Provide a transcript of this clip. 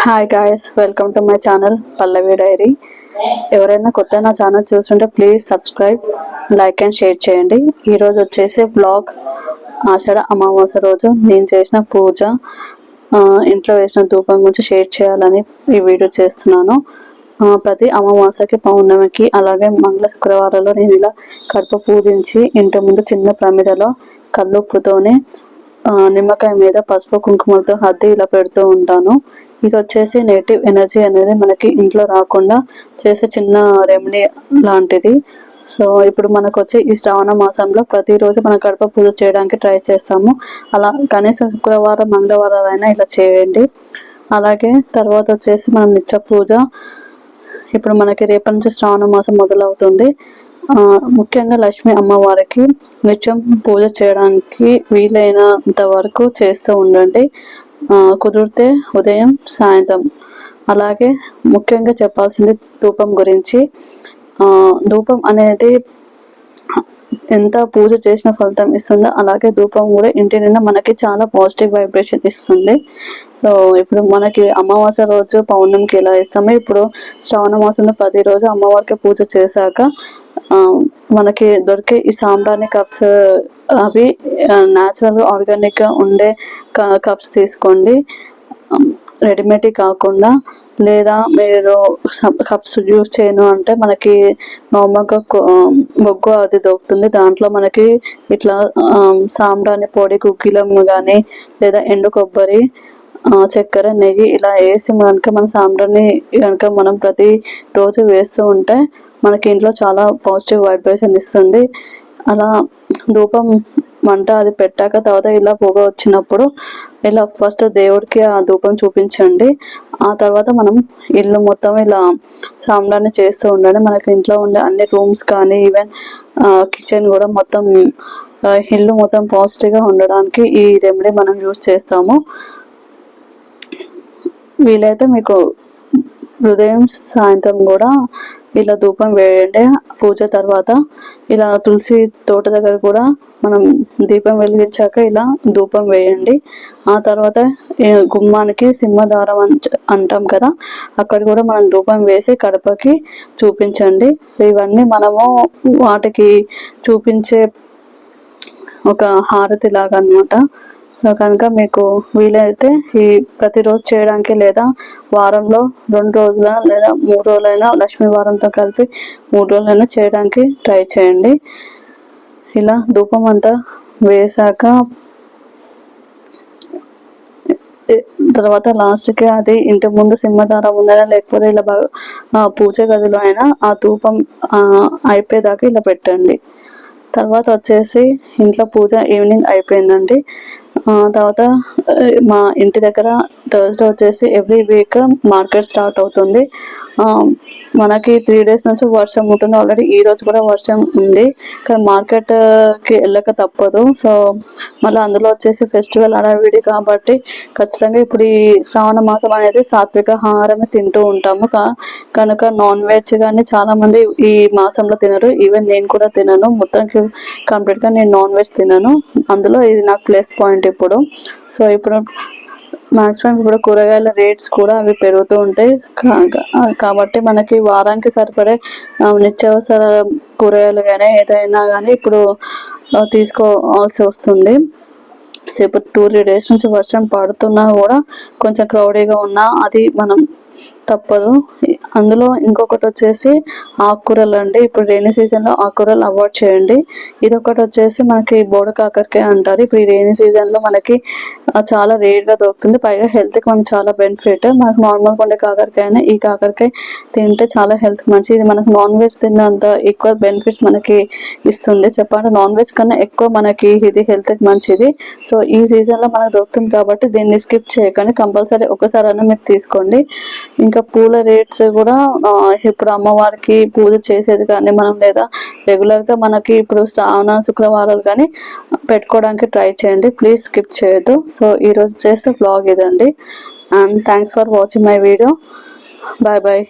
Hi guys welcome to my channel Pallavi Diary ఎవరైనా కొత్త నా ఛానల్ చూస్తుంటే please subscribe like and share చేయండి. ఈరోజు వచ్చేసి బ్లాగ్ ఆషాఢ అమావాస్య రోజు. నేను చేసిన పూజ ఇంట్లో వేసిన ధూపం గురించి షేర్ చేయాలని ఈ వీడియో చేస్తున్నాను. ప్రతి అమావాస్యకి పౌర్ణమికి అలాగే మంగళ శుక్రవారంలో నేను ఇలా కడుపు పూజించి ఇంటి ముందు చిన్న ప్రమిదలో కల్లుప్పుతోనే నిమ్మకాయ మీద పసుపు కుంకుమలతో హద్ది ఇలా పెడుతూ ఉంటాను. ఇది వచ్చేసి నెగిటివ్ ఎనర్జీ అనేది మనకి ఇంట్లో రాకుండా చేసే చిన్న రెమెడీ లాంటిది. సో ఇప్పుడు మనకు వచ్చి ఈ శ్రావణ మాసంలో ప్రతిరోజు మన గడప పూజ చేయడానికి ట్రై చేస్తాము. అలా కనీసం శుక్రవారం మంగళవారం అయినా ఇలా చేయండి. అలాగే తర్వాత వచ్చేసి మనం నిత్య పూజ. ఇప్పుడు మనకి రేపటి నుంచి శ్రావణ మాసం మొదలవుతుంది. ముఖ్యంగా లక్ష్మి అమ్మవారికి నిత్యం పూజ చేయడానికి వీలైనంత వరకు చేస్తూ ఉండండి. కుదిరితే ఉదయం సాయంత్రం. అలాగే ముఖ్యంగా చెప్పాల్సింది ధూపం గురించి. ధూపం అనేది ఎంత పూజ చేసిన ఫలితం ఇస్తుందో అలాగే ధూపం కూడా ఇంటి నిండా మనకి చాలా పాజిటివ్ వైబ్రేషన్ ఇస్తుంది. సో ఇప్పుడు మనకి అమావాస్య రోజు పౌర్ణమికి ఎలా ఇస్తామో ఇప్పుడు శ్రావణ మాసంలో ప్రతిరోజు అమ్మవారికి పూజ చేశాక మనకి దొరికే ఈ సాంబ్రాణి కప్స్ అవి న్యాచురల్ ఆర్గానిక్గా ఉండే కప్స్ తీసుకోండి. రెడీమేడ్ కాకుండా లేదా మీరు కప్స్ యూజ్ చేయను అంటే మనకి నార్మల్గా బొగ్గు అది దొరుకుతుంది. దాంట్లో మనకి ఇట్లా సాంబ్రాణి పొడి గుగ్గిలం కానీ లేదా ఎండు కొబ్బరి చక్కెర నెయ్యి ఇలా వేసి కనుక మన సాంబ్రాన్ని కనుక మనం ప్రతి రోజు వేస్తూ ఉంటే మనకి ఇంట్లో చాలా పాజిటివ్ వైబ్రేషన్ ఇస్తుంది అలా ధూపం మంట అది పెట్టాక తర్వాత ఇలా పొగ వచ్చినప్పుడు ఇలా ఫస్ట్ దేవుడికి ఆ ధూపం చూపించండి. ఆ తర్వాత మనం ఇల్లు మొత్తం ఇలా సాంబ్రాన్ని చేస్తూ ఉండండి. మనకి ఇంట్లో ఉండే అన్ని రూమ్స్ కానీ ఈవెన్ కిచెన్ కూడా మొత్తం ఇల్లు మొత్తం పాజిటివ్గా ఉండడానికి ఈ రెమెడీ మనం యూజ్ చేస్తాము. వీలైతే మీకు ఉదయం సాయంత్రం కూడా ఇలా ధూపం వేయండి. పూజ తర్వాత ఇలా తులసి తోట దగ్గర కూడా మనం దీపం వెలిగించాక ఇలా ధూపం వేయండి. ఆ తర్వాత గుమ్మానికి సింహదారం అంట అంటాం కదా అక్కడ కూడా మనం ధూపం వేసి కడపకి చూపించండి. ఇవన్నీ మనము వాటికి చూపించే ఒక హారతి లాగా అనమాట కనుక మీకు వీలైతే ఈ ప్రతిరోజు చేయడానికి లేదా వారంలో రెండు రోజుల లేదా మూడు రోజులైనా లక్ష్మీ వారంతో కలిపి మూడు రోజులైనా చేయడానికి ట్రై చేయండి. ఇలా ధూపం అంతా వేశాక తర్వాత లాస్ట్కి అది ఇంటి ముందు సింహధారం ఉందైనా లేకపోతే ఇలా ఆ పూజ గదిలో అయినా ఆ ధూపం అయిపోయేదాకా ఇలా పెట్టండి. తర్వాత వచ్చేసి ఇంట్లో పూజ ఈవినింగ్ అయిపోయిందండి. తర్వాత మా ఇంటి దగ్గర థర్స్డే వచ్చేసి ఎవ్రీ వీక్ మార్కెట్ స్టార్ట్ అవుతుంది. మనకి త్రీ డేస్ నుంచి వర్షం ఉంటుంది. ఆల్రెడీ ఈ రోజు కూడా వర్షం ఉంది. కానీ మార్కెట్కి వెళ్ళక తప్పదు. సో మళ్ళీ అందులో వచ్చేసి ఫెస్టివల్ అడవిడి కాబట్టి ఖచ్చితంగా ఇప్పుడు ఈ శ్రావణ మాసం అనేది సాత్విక ఆహారమే తింటూ ఉంటాము. కనుక నాన్ వెజ్ కానీ చాలా మంది ఈ మాసంలో తినరు. ఈవెన్ నేను కూడా తినను. మొత్తానికి కంప్లీట్గా నేను నాన్ వెజ్ తినను. అందులో ఇది నాకు ప్లస్ పాయింట్ ఇప్పుడు. సో ఇప్పుడు మాక్సిమం ఇప్పుడు కూరగాయల రేట్స్ కూడా అవి పెరుగుతూ ఉంటాయి. కాబట్టి మనకి వారానికి సరిపడే నిత్యావసర కూరగాయలు కానీ ఏదైనా కానీ ఇప్పుడు తీసుకోవాల్సి వస్తుంది. సో ఇప్పుడు టూ త్రీ డేస్ నుంచి వర్షం పడుతున్నా కూడా కొంచెం క్రౌడీగా ఉన్నా అది మనం తప్పదు. అందులో ఇంకొకటి వచ్చేసి ఆకుకూరలు అండి. ఇప్పుడు రైనీ సీజన్లో ఆకుకూరలు అవాయిడ్ చేయండి. ఇది ఒకటి వచ్చేసి మనకి బోడ కాకరకాయ అంటారు. ఇప్పుడు ఈ రైనీ సీజన్లో మనకి చాలా రేట్గా దొరుకుతుంది. పైగా హెల్త్కి మనకు మనకి చాలా బెనిఫిట్ మనకు నార్మల్గా ఉండే కాకరకాయ ఈ కాకరకాయ తింటే చాలా హెల్త్ మంచిది. ఇది మనకు నాన్ వెజ్ తిన్నంత ఎక్కువ బెనిఫిట్స్ మనకి ఇస్తుంది. చెప్పండి నాన్ వెజ్ కన్నా ఎక్కువ మనకి ఇది హెల్త్కి మంచిది. సో ఈ సీజన్లో మనకు దొరుకుతుంది కాబట్టి దీన్ని స్కిప్ చేయకండి. కంపల్సరీ ఒకసారి అన్న మీరు తీసుకోండి. ఇంకా పూల రేట్స్ కూడా ఇప్పుడు అమ్మవారికి పూజ చేసేది కానీ మనం లేదా రెగ్యులర్గా మనకి ఇప్పుడు శ్రావణ శుక్రవారాలు కానీ పెట్టుకోవడానికి ట్రై చేయండి. ప్లీజ్ స్కిప్ చేయొద్దు. సో ఈరోజు చేసే బ్లాగ్ ఇదండి. And thanks for watching my video bye bye